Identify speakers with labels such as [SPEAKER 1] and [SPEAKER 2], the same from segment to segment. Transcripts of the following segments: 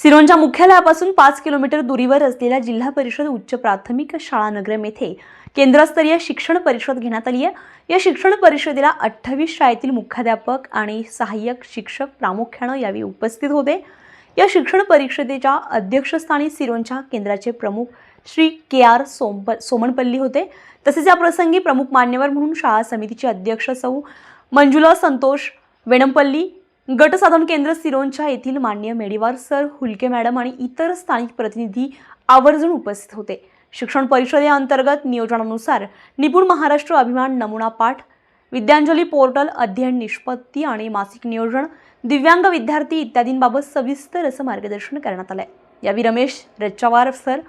[SPEAKER 1] सिरोंच्या मुख्यालयापासून पाच किलोमीटर दुरीवर असलेल्या जिल्हा परिषद उच्च प्राथमिक शाळा नगरम येथे केंद्रस्तरीय शिक्षण परिषद घेण्यात आली आहे. या शिक्षण परिषदेला अठ्ठावीस शाळेतील मुख्याध्यापक आणि सहाय्यक शिक्षक प्रामुख्यानं यावेळी उपस्थित होते. या शिक्षण परिषदेच्या अध्यक्षस्थानी सिरोंच्या केंद्राचे प्रमुख श्री के आर सोमप सोमनपल्ली होते. तसेच या प्रसंगी प्रमुख मान्यवर म्हणून शाळा समितीचे अध्यक्ष सौ मंजुला संतोष वेणमपल्ली गट साधन केंद्र सिरोंच्या येथील मान्य मेडीवार सर हुलके मॅडम आणि इतर स्थानिक प्रतिनिधी आवर्जून उपस्थित होते. शिक्षण परिषदेअंतर्गत नियोजनानुसार निपुण महाराष्ट्र अभिमान नमुना पाठ विद्यांजली पोर्टल अध्ययन निष्पत्ती आणि मासिक नियोजन दिव्यांग विद्यार्थी इत्यादींबाबत सविस्तर असं मार्गदर्शन करण्यात आलं आहे यावेळी Ramesh Rachchawar sir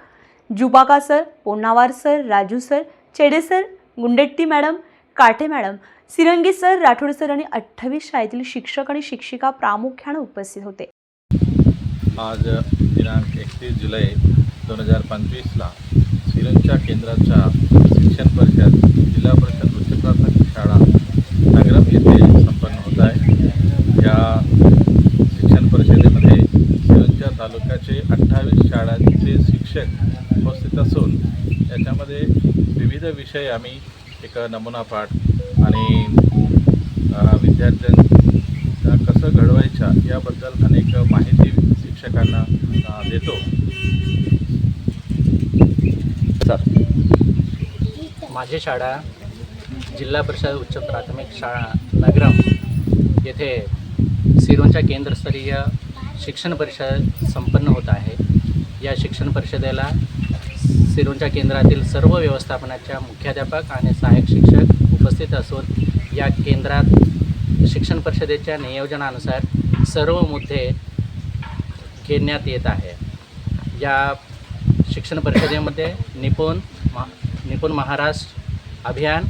[SPEAKER 1] Jubaka sir Ponnawar sir Raju sir Chede sir Gundetti madam Kathe madam Sirangi sir Rathod sir आणि अठ्ठावीस शाळेतील शिक्षक आणि शिक्षिका प्रामुख्याने उपस्थित होते.
[SPEAKER 2] आज दिनांक एकतीस जुलै दोन हजार पंचवीसला सिरंगच्या केंद्राच्या शिक्षण परिषद जिल्हा परिषद उच्च प्राथमिक शाळा नगरम येथे संपन्न होत आहे. या शिक्षण परिषदेमध्ये सिरंगच्या तालुक्याचे अठ्ठावीस शाळांचे शिक्षक उपस्थित असून याच्यामध्ये विविध विषय आम्ही एक नमुना पाठ आणि विद्यार्थ्यांना कसं घडवायच्या याबद्दल अनेक माहिती शिक्षकांना देतो.
[SPEAKER 3] माझी शाळा जिल्हा परिषद उच्च प्राथमिक शाळा नगरम येथे सिरोंच्या केंद्रस्तरीय शिक्षण परिषद संपन्न होत आहे. या शिक्षण परिषदेला सिरोंच्या केंद्रातील सर्व व्यवस्थापनाच्या मुख्याध्यापक आणि सहाय्यक शिक्षक उपस्थित असून या केंद्रात शिक्षण परिषदेच्या नियोजनानुसार सर्व मुद्दे घेण्यात येत आहे. या शिक्षण परिषदेमध्ये निपुण मा निपुण महाराष्ट्र अभियान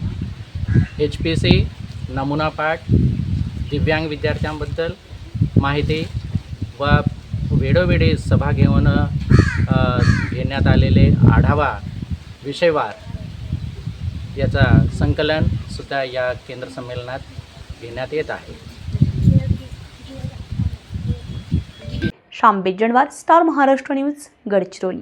[SPEAKER 3] एच पी सी नमुना पाठ दिव्यांग विद्यार्थ्यांबद्दल माहिती व वेळोवेळी सभा घेऊन घेण्यात आलेले आढावा विषयवार याचा संकलनसुद्धा या केंद्र संमेलनात घेण्यात येत आहे.
[SPEAKER 1] Shyam Bejanwar star Maharashtra news Gadchiroli.